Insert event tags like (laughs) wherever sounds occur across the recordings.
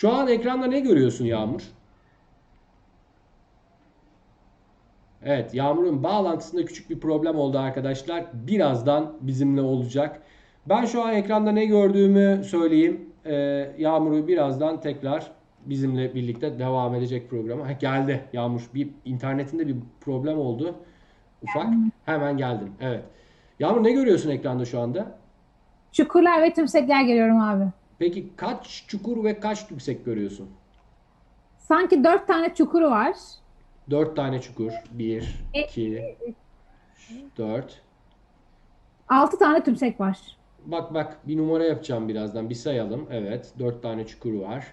Şu an ekranda ne görüyorsun Yağmur? Evet, Yağmur'un bağlantısında küçük bir problem oldu arkadaşlar. Birazdan bizimle olacak. Ben şu an ekranda ne gördüğümü söyleyeyim. Ee, Yağmur'u birazdan tekrar bizimle birlikte devam edecek programa. Ha, geldi Yağmur. Bir internetinde bir problem oldu. Ufak. Hemen geldim. Evet. Yağmur ne görüyorsun ekranda şu anda? Çukurlar ve tümsekler görüyorum abi. Peki kaç çukur ve kaç tümsek görüyorsun? Sanki dört tane çukuru var. 4 tane çukur. 1, E- 2, 4. Altı tane tümsek var. Bak bak bir numara yapacağım birazdan. Bir sayalım. Evet. 4 tane çukuru var.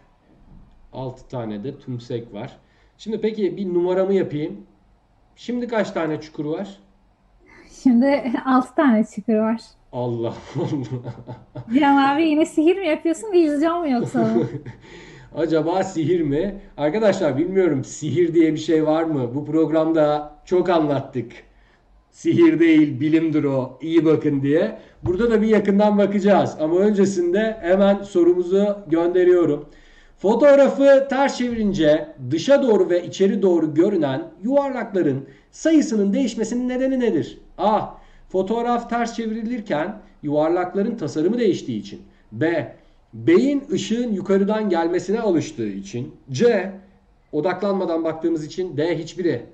6 tane de tümsek var. Şimdi peki bir numaramı yapayım. Şimdi kaç tane çukuru var? Şimdi altı tane çukur var. Allah Allah. (laughs) Cihan abi yine sihir mi yapıyorsun vicdan mı yoksa? (laughs) Acaba sihir mi? Arkadaşlar bilmiyorum sihir diye bir şey var mı? Bu programda çok anlattık. Sihir değil bilimdir o. İyi bakın diye. Burada da bir yakından bakacağız. Ama öncesinde hemen sorumuzu gönderiyorum. Fotoğrafı ters çevirince dışa doğru ve içeri doğru görünen yuvarlakların sayısının değişmesinin nedeni nedir? A. Fotoğraf ters çevrilirken yuvarlakların tasarımı değiştiği için. B. Beyin ışığın yukarıdan gelmesine alıştığı için. C. Odaklanmadan baktığımız için. D. Hiçbiri.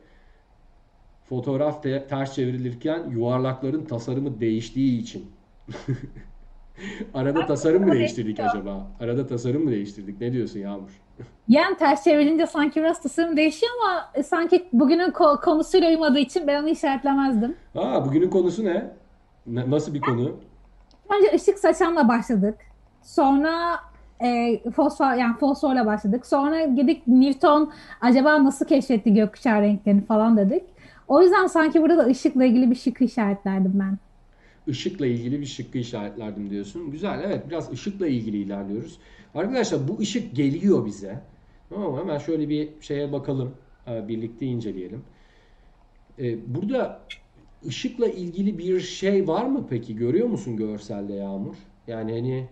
Fotoğraf te- ters çevrilirken yuvarlakların tasarımı değiştiği için. (laughs) (laughs) Arada tasarım mı değiştirdik acaba? Arada tasarım mı değiştirdik? Ne diyorsun Yağmur? (laughs) Yani ters çevirince sanki biraz tasarım değişiyor ama e, sanki bugünün ko- konusuyla uymadığı için ben onu işaretlemezdim. Aa, bugünün konusu ne? Na- Nasıl bir konu? Önce ışık saçanla başladık. Sonra e, fosfor yani fosforla başladık. Sonra gidip Newton acaba nasıl keşfetti gökkuşağı renklerini falan dedik. O yüzden sanki burada da ışıkla ilgili bir şık işaretlerdim ben. Işıkla ilgili bir şıkkı işaretlerdim diyorsun. Güzel evet biraz ışıkla ilgili ilerliyoruz. Arkadaşlar bu ışık geliyor bize. Tamam? Hemen şöyle bir şeye bakalım. Ee, Birlikte inceleyelim. Ee, Burada ışıkla ilgili bir şey var mı peki? Görüyor musun görselde Yağmur? Yani hani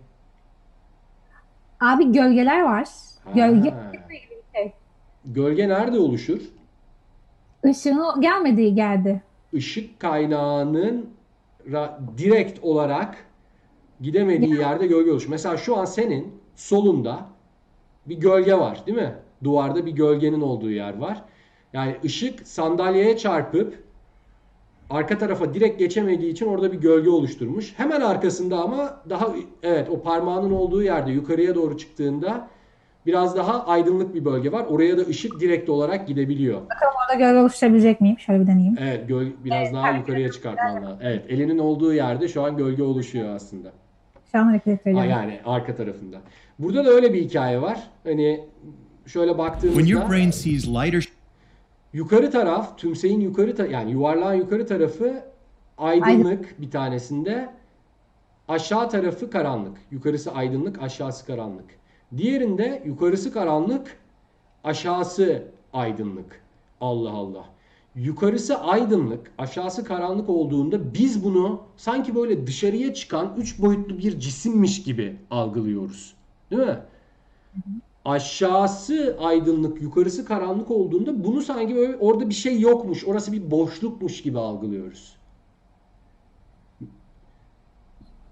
Abi gölgeler var. Gölge Ha. şey. gölge nerede oluşur? ışığın gelmediği geldi. Işık kaynağının direkt olarak gidemediği yerde gölge oluşur. Mesela şu an senin solunda bir gölge var, değil mi? Duvarda bir gölgenin olduğu yer var. Yani ışık sandalyeye çarpıp arka tarafa direkt geçemediği için orada bir gölge oluşturmuş. Hemen arkasında ama daha evet o parmağının olduğu yerde yukarıya doğru çıktığında biraz daha aydınlık bir bölge var. Oraya da ışık direkt olarak gidebiliyor. Bakalım orada gölge oluşturabilecek miyim? Şöyle bir deneyeyim. Evet, göl biraz daha yukarıya çıkartman lazım. Evet, elinin olduğu yerde şu an gölge oluşuyor aslında. Şu an hareket Ha, ediyorum. yani arka tarafında. Burada da öyle bir hikaye var. Hani şöyle When your baktığımızda brain sees light or yukarı taraf, tümseyin yukarı ta- yani yuvarlağın yukarı tarafı aydınlık bir tanesinde. Aşağı tarafı karanlık. Yukarısı aydınlık, aşağısı karanlık. Diğerinde yukarısı karanlık, aşağısı aydınlık. Allah Allah. Yukarısı aydınlık, aşağısı karanlık olduğunda biz bunu sanki böyle dışarıya çıkan üç boyutlu bir cisimmiş gibi algılıyoruz. Değil mi? Aşağısı aydınlık, yukarısı karanlık olduğunda bunu sanki böyle orada bir şey yokmuş, orası bir boşlukmuş gibi algılıyoruz.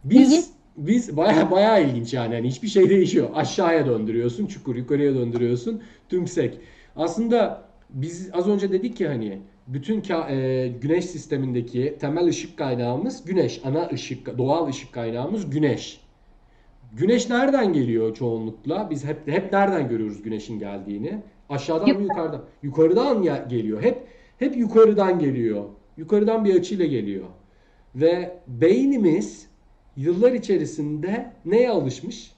Biz biz baya baya ilginç yani. yani hiçbir şey değişiyor. Aşağıya döndürüyorsun, çukur yukarıya döndürüyorsun, tümsek. Aslında biz az önce dedik ya hani bütün e, güneş sistemindeki temel ışık kaynağımız güneş. Ana ışık, doğal ışık kaynağımız güneş. Güneş nereden geliyor çoğunlukla? Biz hep hep nereden görüyoruz güneşin geldiğini? Aşağıdan mı yukarıdan? Yukarıdan ya geliyor. Hep hep yukarıdan geliyor. Yukarıdan bir açıyla geliyor. Ve beynimiz yıllar içerisinde neye alışmış?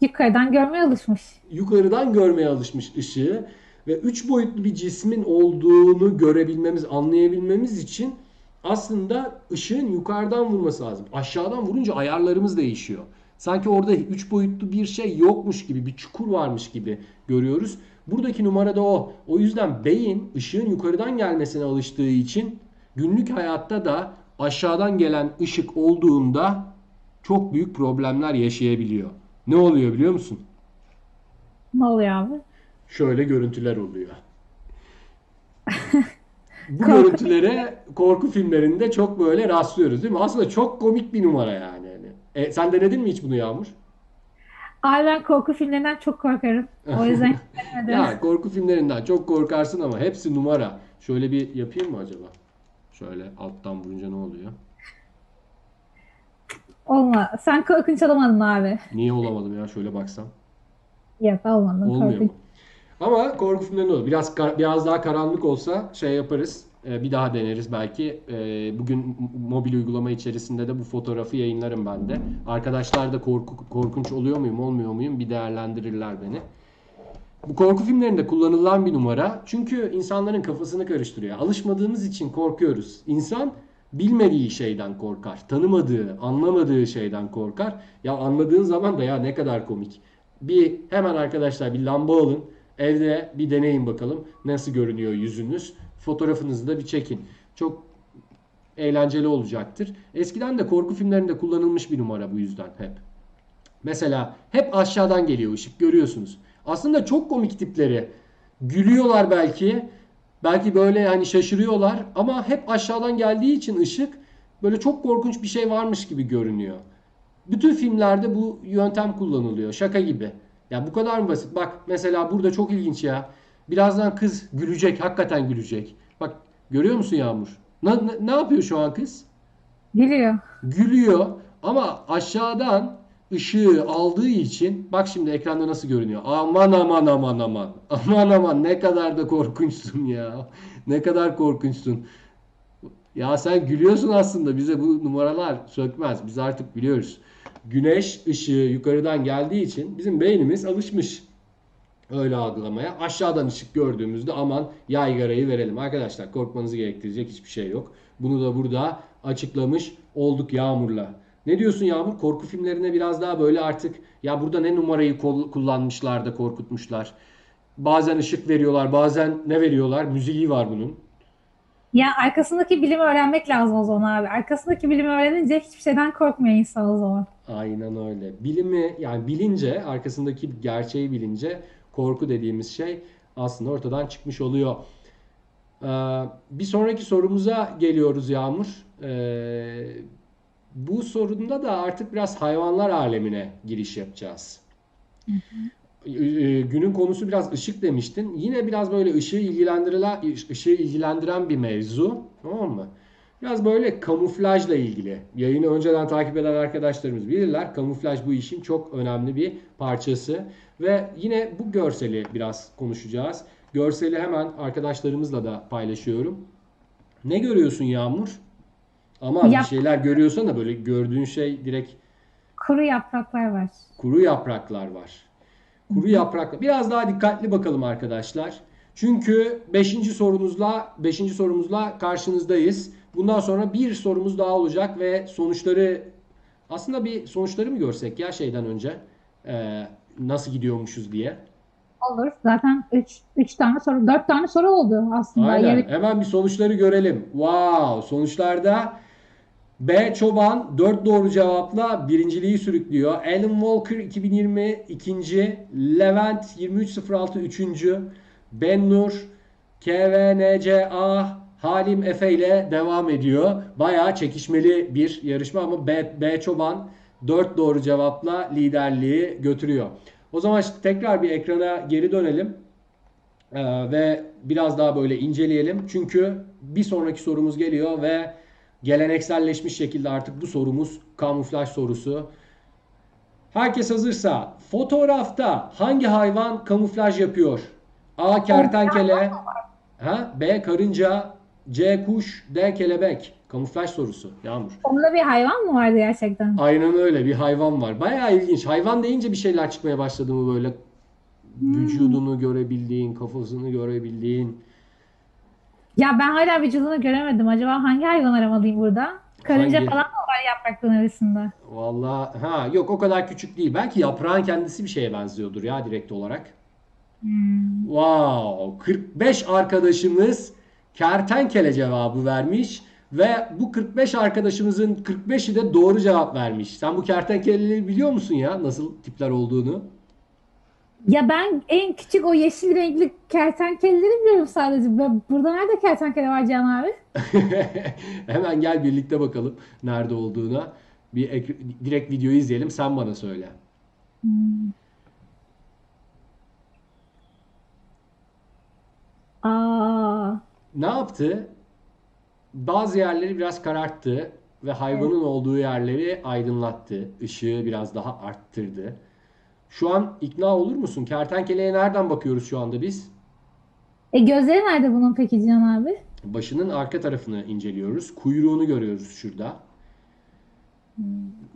Yukarıdan görmeye alışmış. Yukarıdan görmeye alışmış ışığı ve üç boyutlu bir cismin olduğunu görebilmemiz, anlayabilmemiz için aslında ışığın yukarıdan vurması lazım. Aşağıdan vurunca ayarlarımız değişiyor. Sanki orada üç boyutlu bir şey yokmuş gibi, bir çukur varmış gibi görüyoruz. Buradaki numara da o. O yüzden beyin ışığın yukarıdan gelmesine alıştığı için günlük hayatta da aşağıdan gelen ışık olduğunda çok büyük problemler yaşayabiliyor. Ne oluyor biliyor musun? Ne oluyor abi? Şöyle görüntüler oluyor. (laughs) Bu görüntülere korku filmlerinde çok böyle rastlıyoruz değil mi? Aslında çok komik bir numara yani. E, sen denedin mi hiç bunu Yağmur? Abi ben korku filmlerinden çok korkarım. O yüzden (laughs) hiç denemedim. Ya korku filmlerinden çok korkarsın ama hepsi numara. Şöyle bir yapayım mı acaba? Şöyle alttan vurunca ne oluyor? Olma. Sen korkunç olamadın abi. Niye olamadım ya? Şöyle baksam. Yok olmadın. Olmuyor Korkunç. Ama korku filmlerinde olur. Biraz biraz daha karanlık olsa şey yaparız. Ee, bir daha deneriz belki. Ee, bugün mobil uygulama içerisinde de bu fotoğrafı yayınlarım ben de. Arkadaşlar da korku korkunç oluyor muyum, olmuyor muyum bir değerlendirirler beni. Bu korku filmlerinde kullanılan bir numara. Çünkü insanların kafasını karıştırıyor. Alışmadığımız için korkuyoruz. İnsan bilmediği şeyden korkar. Tanımadığı, anlamadığı şeyden korkar. Ya anladığın zaman da ya ne kadar komik. Bir hemen arkadaşlar bir lamba alın. Evde bir deneyin bakalım nasıl görünüyor yüzünüz. Fotoğrafınızı da bir çekin. Çok eğlenceli olacaktır. Eskiden de korku filmlerinde kullanılmış bir numara bu yüzden hep. Mesela hep aşağıdan geliyor ışık görüyorsunuz. Aslında çok komik tipleri. Gülüyorlar belki. Belki böyle hani şaşırıyorlar ama hep aşağıdan geldiği için ışık böyle çok korkunç bir şey varmış gibi görünüyor. Bütün filmlerde bu yöntem kullanılıyor. Şaka gibi. Ya bu kadar mı basit? Bak mesela burada çok ilginç ya. Birazdan kız gülecek. Hakikaten gülecek. Bak görüyor musun Yağmur? Ne, ne, ne yapıyor şu an kız? Geliyor. gülüyor ama aşağıdan ışığı aldığı için bak şimdi ekranda nasıl görünüyor. Aman aman aman aman. (laughs) Aman aman ne kadar da korkunçsun ya. Ne kadar korkunçsun. Ya sen gülüyorsun aslında bize bu numaralar sökmez. Biz artık biliyoruz. Güneş ışığı yukarıdan geldiği için bizim beynimiz alışmış öyle algılamaya. Aşağıdan ışık gördüğümüzde aman yaygarayı verelim. Arkadaşlar korkmanızı gerektirecek hiçbir şey yok. Bunu da burada açıklamış olduk Yağmur'la. Ne diyorsun Yağmur? Korku filmlerine biraz daha böyle artık ya burada ne numarayı kullanmışlar da korkutmuşlar. Bazen ışık veriyorlar, bazen ne veriyorlar? Müziği var bunun. Ya arkasındaki bilimi öğrenmek lazım o zaman abi. Arkasındaki bilimi öğrenince hiçbir şeyden korkmuyor insan o zaman. Aynen öyle. Bilimi yani bilince, arkasındaki gerçeği bilince korku dediğimiz şey aslında ortadan çıkmış oluyor. Ee, bir sonraki sorumuza geliyoruz Yağmur. Ee, bu sorunda da artık biraz hayvanlar alemine giriş yapacağız. Ee, Günün konusu biraz ışık demiştin. Yine biraz böyle ışığı ilgilendirilen, ışığı ilgilendiren bir mevzu. Tamam mı? Biraz böyle kamuflajla ilgili. Yayını önceden takip eden arkadaşlarımız bilirler. Kamuflaj bu işin çok önemli bir parçası. Ve yine bu görseli biraz konuşacağız. Görseli hemen arkadaşlarımızla da paylaşıyorum. Ne görüyorsun Yağmur? Ama bir Yap- şeyler görüyorsan da böyle gördüğün şey direkt Kuru yapraklar var. Kuru yapraklar var. Kuru yapraklar. Biraz daha dikkatli bakalım arkadaşlar. Çünkü 5. sorumuzla 5. sorumuzla karşınızdayız. Bundan sonra bir sorumuz daha olacak ve sonuçları aslında bir sonuçları mı görsek ya şeyden önce Ee, nasıl gidiyormuşuz diye. Olur. Zaten 3 3 tane soru, 4 tane soru oldu aslında. Aynen. Yarı- Hemen bir sonuçları görelim. Wow! Sonuçlarda B. Çoban 4 doğru cevapla birinciliği sürüklüyor. Alan Walker 2020 ikinci. Levent 2306 üçüncü. Ben Nur KVNCA Halim Efe ile devam ediyor. Bayağı çekişmeli bir yarışma ama B, B Çoban 4 doğru cevapla liderliği götürüyor. O zaman işte tekrar bir ekrana geri dönelim. Ee, ve biraz daha böyle inceleyelim. Çünkü bir sonraki sorumuz geliyor ve gelenekselleşmiş şekilde artık bu sorumuz kamuflaj sorusu. Herkes hazırsa fotoğrafta hangi hayvan kamuflaj yapıyor? A. Kertenkele ha? B. Karınca C. Kuş D. Kelebek Kamuflaj sorusu Yağmur. Onda bir hayvan mı vardı gerçekten? Aynen öyle bir hayvan var. Bayağı ilginç. Hayvan deyince bir şeyler çıkmaya başladı mı böyle vücudunu görebildiğin, kafasını görebildiğin. Ya ben hala vücudunu göremedim. Acaba hangi hayvan aramalıyım burada? Karınca Hangi? falan mı var yaprakların arasında? Vallahi ha yok o kadar küçük değil. Belki yaprağın kendisi bir şeye benziyordur ya direkt olarak. Hmm. Wow, 45 arkadaşımız kertenkele cevabı vermiş ve bu 45 arkadaşımızın 45'i de doğru cevap vermiş. Sen bu kertenkeleleri biliyor musun ya nasıl tipler olduğunu? Ya ben en küçük o yeşil renkli kertenkeleleri biliyorum sadece. Ben- Burada nerede kertenkele var Can abi? (laughs) Hemen gel birlikte bakalım nerede olduğuna. Bir ek- direkt videoyu izleyelim. Sen bana söyle. Aa, Ne yaptı? Bazı yerleri biraz kararttı ve hayvanın olduğu yerleri aydınlattı. Işığı biraz daha arttırdı. Şu an ikna olur musun? Kertenkeleye nereden bakıyoruz şu anda biz? e gözleri nerede bunun peki Can abi? Başının arka tarafını inceliyoruz. Kuyruğunu görüyoruz şurada.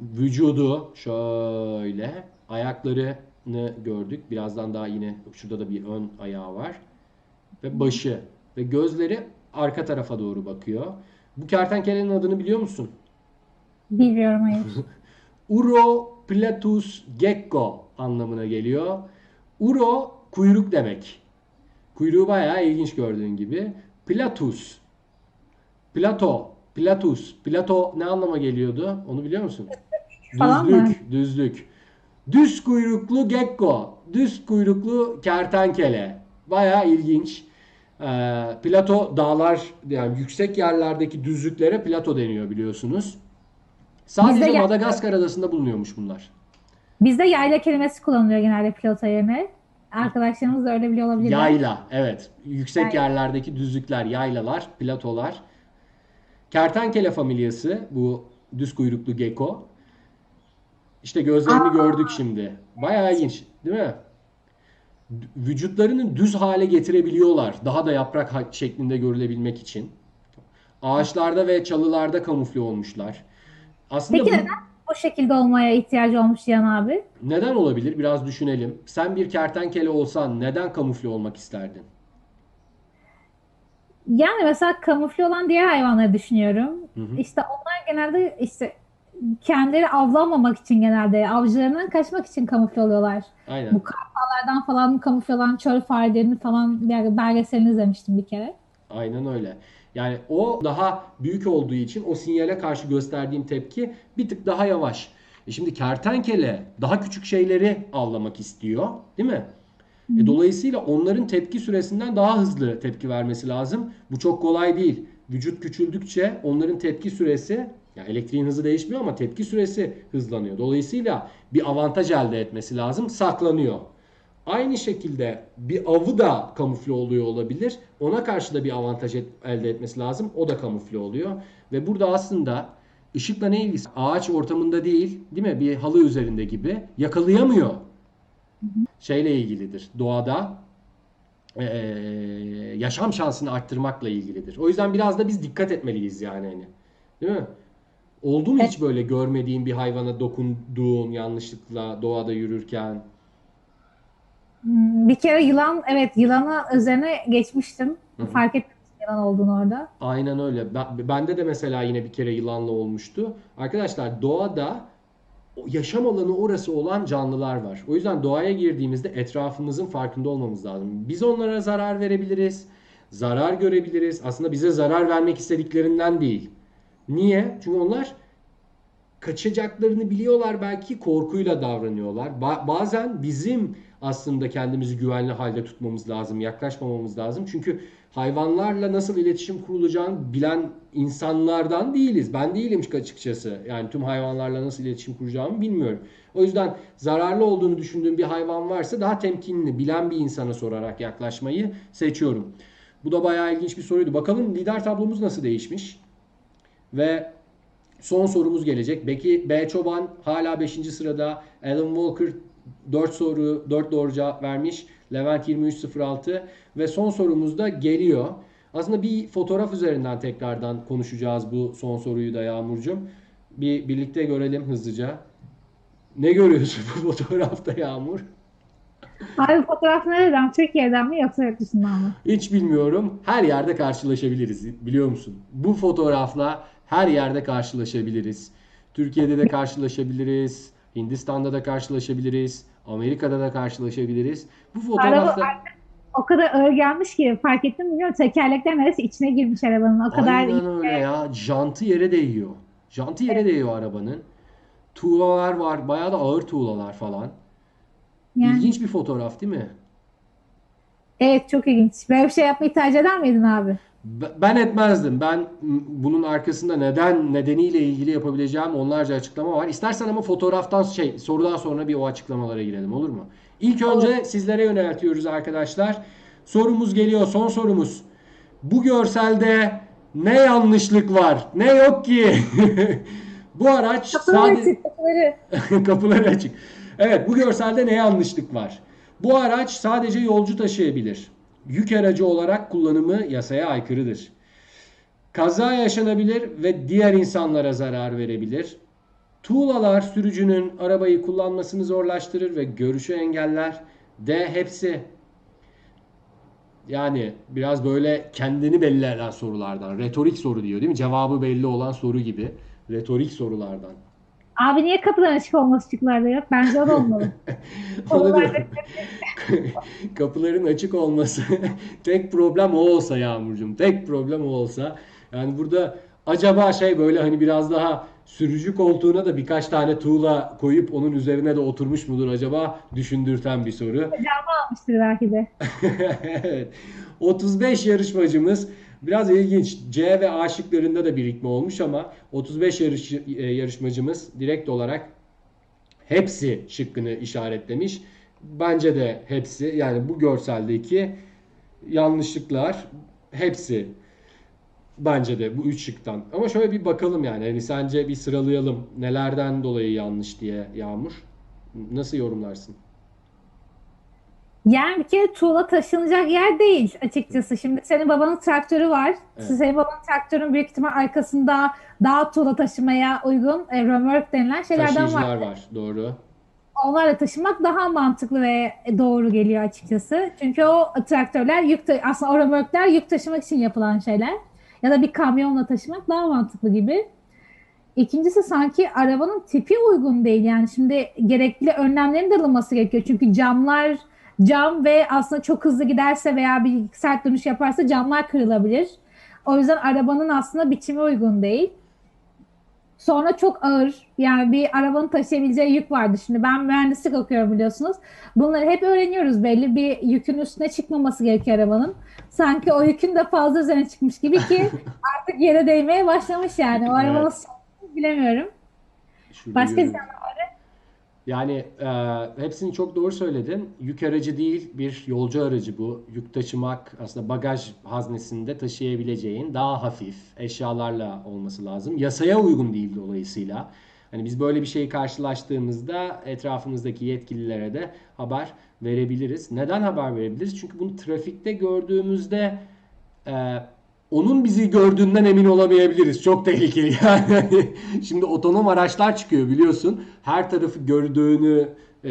Vücudu şöyle. Ayaklarını gördük. Birazdan daha yine şurada da bir ön ayağı var. Ve başı. Ve gözleri arka tarafa doğru bakıyor. Bu kertenkelenin adını biliyor musun? Bilmiyorum hayır. (laughs) Uroplatus gecko anlamına geliyor. Uro kuyruk demek. Kuyruğu bayağı ilginç gördüğün gibi. Platus. Plato. Platus. Plato ne anlama geliyordu? Onu biliyor musun? (laughs) Düzlük. Düzlük. Düz kuyruklu gecko. Düz kuyruklu kertenkele. Bayağı ilginç. Ee, plato dağlar yani yüksek yerlerdeki düzlüklere plato deniyor biliyorsunuz. Sadece Madagaskar adasında bulunuyormuş bunlar. Bizde yayla kelimesi kullanılıyor genelde pilota yerine. Arkadaşlarımız da öyle biliyor olabilirler. Yayla, evet. Yüksek Yayla. yerlerdeki düzlükler, yaylalar, platolar. Kertenkele familyası bu düz kuyruklu gecko. İşte gözlerini gördük şimdi. Bayağı ilginç, değil mi? Vücutlarını düz hale getirebiliyorlar. Daha da yaprak şeklinde görülebilmek için. Ağaçlarda ve çalılarda kamufle olmuşlar. Aslında Peki bu- neden bu şekilde olmaya ihtiyacı olmuş Can abi? neden olabilir? Biraz düşünelim. Sen bir kertenkele olsan neden kamufle olmak isterdin? Yani mesela kamufle olan diğer hayvanları düşünüyorum. Hı hı. İşte onlar genelde işte kendileri avlanmamak için genelde avcılarından kaçmak için kamufle oluyorlar. Aynen. Bu kartallardan falan kamufle olan çöl farelerini falan bir belgeselini izlemiştim bir kere. Aynen öyle. Yani o daha büyük olduğu için o sinyale karşı gösterdiğim tepki bir tık daha yavaş. E şimdi kertenkele daha küçük şeyleri avlamak istiyor, değil mi? E dolayısıyla onların tepki süresinden daha hızlı tepki vermesi lazım. Bu çok kolay değil. Vücut küçüldükçe onların tepki süresi, yani elektriğin hızı değişmiyor ama tepki süresi hızlanıyor. Dolayısıyla bir avantaj elde etmesi lazım, saklanıyor. Aynı şekilde bir avı da kamufle oluyor olabilir. Ona karşı da bir avantaj et- elde etmesi lazım. O da kamufle oluyor. Ve burada aslında ışıkla ne ilgisi? Ağaç ortamında değil, değil mi? Bir halı üzerinde gibi yakalayamıyor. Şeyle ilgilidir. Doğada eee, yaşam şansını arttırmakla ilgilidir. O yüzden biraz da biz dikkat etmeliyiz yani hani. Değil mi? Oldu mu hiç böyle görmediğin bir hayvana dokunduğun yanlışlıkla doğada yürürken? Bir kere yılan, evet yılana üzerine geçmiştim. Hı hı. Fark etmemiştim yılan olduğunu orada. Aynen öyle. Ben, bende de mesela yine bir kere yılanla olmuştu. Arkadaşlar doğada yaşam alanı orası olan canlılar var. O yüzden doğaya girdiğimizde etrafımızın farkında olmamız lazım. Biz onlara zarar verebiliriz, zarar görebiliriz. Aslında bize zarar vermek istediklerinden değil. Niye? Çünkü onlar kaçacaklarını biliyorlar belki korkuyla davranıyorlar. Ba- bazen bizim aslında kendimizi güvenli halde tutmamız lazım, yaklaşmamamız lazım. Çünkü hayvanlarla nasıl iletişim kurulacağını bilen insanlardan değiliz. Ben değilim açıkçası. Yani tüm hayvanlarla nasıl iletişim kuracağımı bilmiyorum. O yüzden zararlı olduğunu düşündüğüm bir hayvan varsa daha temkinli, bilen bir insana sorarak yaklaşmayı seçiyorum. Bu da bayağı ilginç bir soruydu. Bakalım lider tablomuz nasıl değişmiş? Ve Son sorumuz gelecek. Beki B. Çoban hala 5. sırada. Alan Walker 4 soru 4 doğru cevap vermiş. Levent 2306 ve son sorumuz da geliyor. Aslında bir fotoğraf üzerinden tekrardan konuşacağız bu son soruyu da Yağmurcuğum. Bir birlikte görelim hızlıca. Ne görüyorsun bu (laughs) fotoğrafta Yağmur? Abi fotoğraf nereden? Türkiye'den mi yoksa yurt dışından mı? Hiç bilmiyorum. Her yerde karşılaşabiliriz biliyor musun? Bu fotoğrafla her yerde karşılaşabiliriz. Türkiye'de de karşılaşabiliriz. Hindistan'da da karşılaşabiliriz. Amerika'da da karşılaşabiliriz. Bu fotoğrafta O kadar ağır gelmiş ki fark ettim mi bilmiyorum. Tekerlekler neredeyse içine girmiş arabanın. O kadar aynen öyle ya. Jantı yere değiyor. Jantı yere değiyor arabanın. Tuğlalar var. Bayağı da ağır tuğlalar falan. Yani İlginç bir fotoğraf değil mi? evet çok ilginç. Böyle bir şey yapmayı tercih eder miydin abi? Ben etmezdim. Ben bunun arkasında neden nedeniyle ilgili yapabileceğim onlarca açıklama var. İstersen ama fotoğraftan şey sorudan sonra bir o açıklamalara girelim olur mu? İlk önce sizlere yöneltiyoruz arkadaşlar. Sorumuz geliyor. Son sorumuz. Bu görselde ne yanlışlık var? Ne yok ki? (laughs) Bu araç Kapıları sadece açık, kapıları. (laughs) Kapıları açık. Evet bu görselde ne yanlışlık var? Bu araç sadece yolcu taşıyabilir. Yük aracı olarak kullanımı yasaya aykırıdır. Kaza yaşanabilir ve diğer insanlara zarar verebilir. Tuğlalar sürücünün arabayı kullanmasını zorlaştırır ve görüşü engeller. D hepsi. Yani biraz böyle kendini belli eden sorulardan. Retorik soru diyor değil mi? Cevabı belli olan soru gibi. Retorik sorulardan. Abi niye (laughs) (laughs) kapıların açık olması şıklarda yok? Bence o da olmalı. Onu. Kapıların açık olması tek problem o olsa Yağmurcuğum. Tek problem o olsa. Yani burada acaba şey böyle hani biraz daha sürücü koltuğuna da birkaç tane tuğla koyup onun üzerine de oturmuş mudur acaba düşündürten bir soru. Almıştır belki de. (laughs) Evet. 35 yarışmacımız biraz ilginç. C ve A şıklarında da birikme olmuş ama 35 yarış, e, yarışmacımız direkt olarak hepsi şıkkını işaretlemiş. Bence de hepsi yani bu görseldeki yanlışlıklar hepsi bence de bu üç şıktan. Ama şöyle bir bakalım yani hani sence bir sıralayalım nelerden dolayı yanlış diye Yağmur. Nasıl yorumlarsın? Yani bir kere tuğla taşınacak yer değil açıkçası. Şimdi senin babanın traktörü var. Evet. Senin babanın traktörün büyük ihtimal arkasında daha tuğla taşımaya uygun e, römork denilen şeylerden var. Taşıyıcılar var. Doğru. Onlarla taşımak daha mantıklı ve doğru geliyor açıkçası. Çünkü o traktörler yük ta- aslında o römorklar yük taşımak için yapılan şeyler. Ya da bir kamyonla taşımak daha mantıklı gibi. İkincisi sanki arabanın tipi uygun değil. Yani şimdi gerekli önlemlerin de alınması gerekiyor. Çünkü camlar cam ve aslında çok hızlı giderse veya bir sert dönüş yaparsa camlar kırılabilir. O yüzden arabanın aslında biçimi uygun değil. Sonra çok ağır yani bir arabanın taşıyabileceği yük vardı. Şimdi ben mühendislik okuyorum biliyorsunuz. Bunları hep öğreniyoruz. Belli bir yükün üstüne çıkmaması gerekiyor arabanın. Sanki o yükün de fazla üzerine çıkmış gibi ki (laughs) artık yere değmeye başlamış yani. O arabanın Evet. sonunu bilemiyorum. Şurada Başka görüyorum. Yani e, hepsini çok doğru söyledin. Yük aracı değil bir yolcu aracı bu. Yük taşımak aslında bagaj haznesinde taşıyabileceğin daha hafif eşyalarla olması lazım. Yasaya uygun değil dolayısıyla. Hani biz böyle bir şeyi karşılaştığımızda etrafımızdaki yetkililere de haber verebiliriz. Neden haber verebiliriz? Çünkü bunu trafikte gördüğümüzde ee, onun bizi gördüğünden emin olamayabiliriz. Çok tehlikeli (laughs) yani. Şimdi otonom araçlar çıkıyor biliyorsun. Her tarafı gördüğünü e,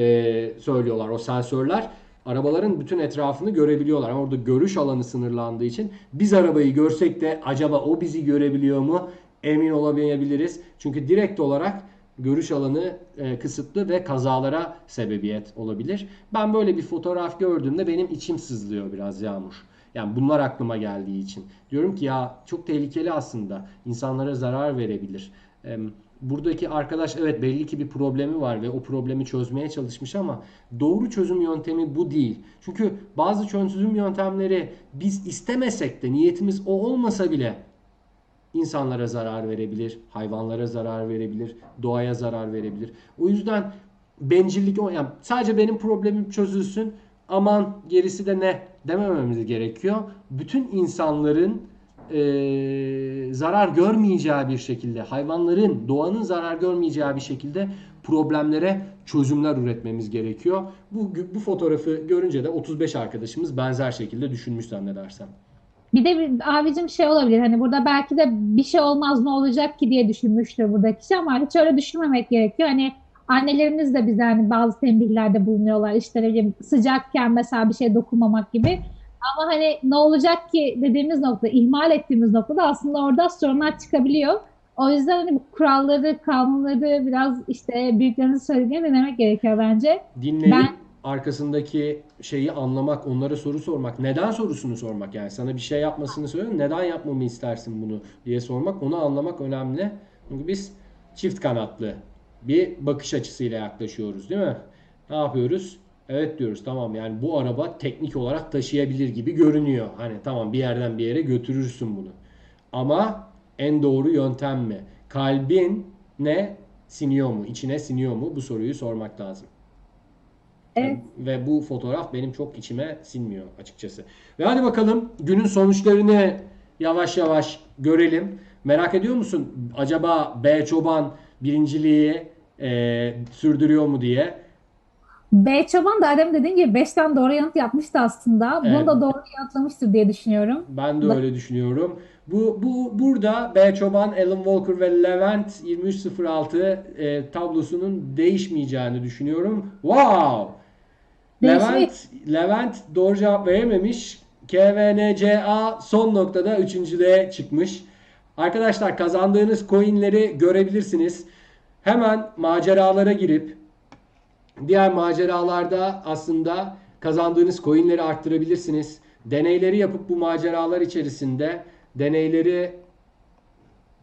söylüyorlar o sensörler. Arabaların bütün etrafını görebiliyorlar. Ama orada görüş alanı sınırlandığı için biz arabayı görsek de acaba o bizi görebiliyor mu? Emin olamayabiliriz. Çünkü direkt olarak görüş alanı e, kısıtlı ve kazalara sebebiyet olabilir. Ben böyle bir fotoğraf gördüğümde benim içim sızlıyor biraz Yağmur. Yani bunlar aklıma geldiği için. Diyorum ki ya çok tehlikeli aslında. İnsanlara zarar verebilir. Buradaki arkadaş evet belli ki bir problemi var ve o problemi çözmeye çalışmış ama doğru çözüm yöntemi bu değil. Çünkü bazı çözüm yöntemleri biz istemesek de niyetimiz o olmasa bile insanlara zarar verebilir, hayvanlara zarar verebilir, doğaya zarar verebilir. O yüzden bencillik yani sadece benim problemim çözülsün aman gerisi de ne demememiz gerekiyor. Bütün insanların eee, zarar görmeyeceği bir şekilde, hayvanların, doğanın zarar görmeyeceği bir şekilde problemlere çözümler üretmemiz gerekiyor. Bu bu fotoğrafı görünce de 35 arkadaşımız benzer şekilde düşünmüş zannedersem. Bir de bir, abicim şey olabilir hani burada belki de bir şey olmaz ne olacak ki diye düşünmüştür buradaki kişi ama hiç öyle düşünmemek gerekiyor. Hani annelerimiz de bize hani bazı tembihlerde bulunuyorlar işte ne bileyim sıcakken mesela bir şeye dokunmamak gibi. Ama hani ne olacak ki dediğimiz nokta, ihmal ettiğimiz noktada aslında orada sorunlar çıkabiliyor. O yüzden hani bu kuralları, kanunları biraz işte büyüklerimizin söylediğini dinlemek gerekiyor bence. dinleyip Ben- arkasındaki şeyi anlamak, onlara soru sormak, neden sorusunu sormak yani sana bir şey yapmasını söylüyor, neden yapmamı istersin bunu diye sormak, onu anlamak önemli. Çünkü biz çift kanatlı bir bakış açısıyla yaklaşıyoruz, değil mi? Ne yapıyoruz? Evet diyoruz tamam yani bu araba teknik olarak taşıyabilir gibi görünüyor. Hani tamam bir yerden bir yere götürürsün bunu. Ama en doğru yöntem mi? Kalbin ne siniyor mu? İçine siniyor mu? Bu soruyu sormak lazım. Evet. Ve bu fotoğraf benim çok içime sinmiyor açıkçası. Ve hadi bakalım günün sonuçlarını yavaş yavaş görelim. Merak ediyor musun? Acaba B Çoban birinciliği e, sürdürüyor mu diye. B Çoban da Adem dediğin gibi 5'ten doğru yanıt yapmıştı aslında. Evet. Bunu da doğru yanıtlamıştır diye düşünüyorum. Ben de öyle düşünüyorum. Bu, bu burada B Çoban, Alan Walker ve Levent 2306 e, tablosunun değişmeyeceğini düşünüyorum. Wow! Değişmiş. Levent Levent doğru cevap verememiş. KVNCA son noktada üçüncüde çıkmış. Arkadaşlar kazandığınız coinleri görebilirsiniz. Hemen maceralara girip Diğer maceralarda aslında kazandığınız coinleri arttırabilirsiniz. Deneyleri yapıp bu maceralar içerisinde deneyleri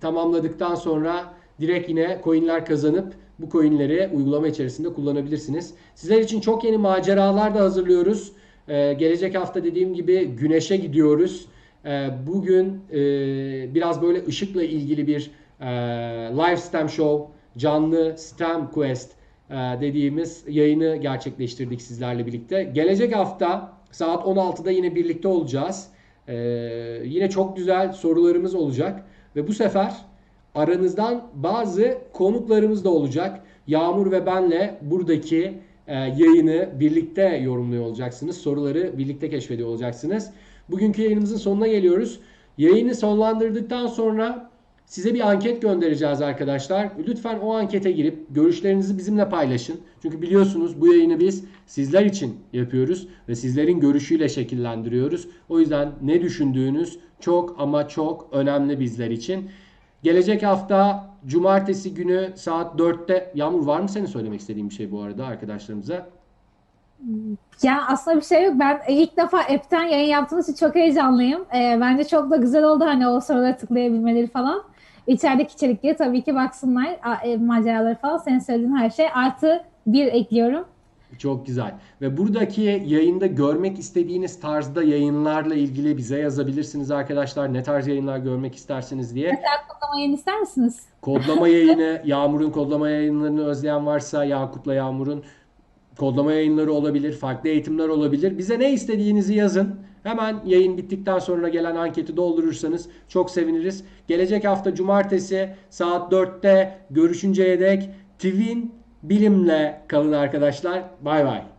tamamladıktan sonra direkt yine coinler kazanıp bu coinleri uygulama içerisinde kullanabilirsiniz. Sizler için çok yeni maceralar da hazırlıyoruz. Ee, gelecek hafta dediğim gibi güneşe gidiyoruz. Ee, bugün e, biraz böyle ışıkla ilgili bir e, live STEM show, canlı STEM quest e, dediğimiz yayını gerçekleştirdik sizlerle birlikte. Gelecek hafta saat 16'da yine birlikte olacağız. Ee, yine çok güzel sorularımız olacak ve bu sefer aranızdan bazı konuklarımız da olacak. Yağmur ve benle buradaki yayını birlikte yorumluyor olacaksınız. Soruları birlikte keşfediyor olacaksınız. Bugünkü yayınımızın sonuna geliyoruz. Yayını sonlandırdıktan sonra size bir anket göndereceğiz arkadaşlar. Lütfen o ankete girip görüşlerinizi bizimle paylaşın. Çünkü biliyorsunuz bu yayını biz sizler için yapıyoruz ve sizlerin görüşüyle şekillendiriyoruz. O yüzden ne düşündüğünüz çok ama çok önemli bizler için. Gelecek hafta cumartesi günü saat 4'te Yağmur var mı senin söylemek istediğin bir şey bu arada arkadaşlarımıza? Ya aslında bir şey yok. Ben ilk defa app'ten yayın yaptığımız için çok heyecanlıyım. Ee, bence çok da güzel oldu hani o sorulara tıklayabilmeleri falan. İçerideki içerikleri tabii ki baksınlar. E, maceraları falan. Senin söylediğin her şey. Artı bir ekliyorum. Çok güzel. Ve buradaki yayında görmek istediğiniz tarzda yayınlarla ilgili bize yazabilirsiniz arkadaşlar. Ne tarz yayınlar görmek istersiniz diye. Kodlama yayın ister misiniz? Kodlama yayını, Yağmur'un kodlama yayınlarını özleyen varsa Yakup'la Yağmur'un kodlama yayınları olabilir, farklı eğitimler olabilir. Bize ne istediğinizi yazın. Hemen yayın bittikten sonra gelen anketi doldurursanız çok seviniriz. Gelecek hafta cumartesi saat 4'te görüşünceye dek Twin Bilim'le kalın arkadaşlar. Bay bay.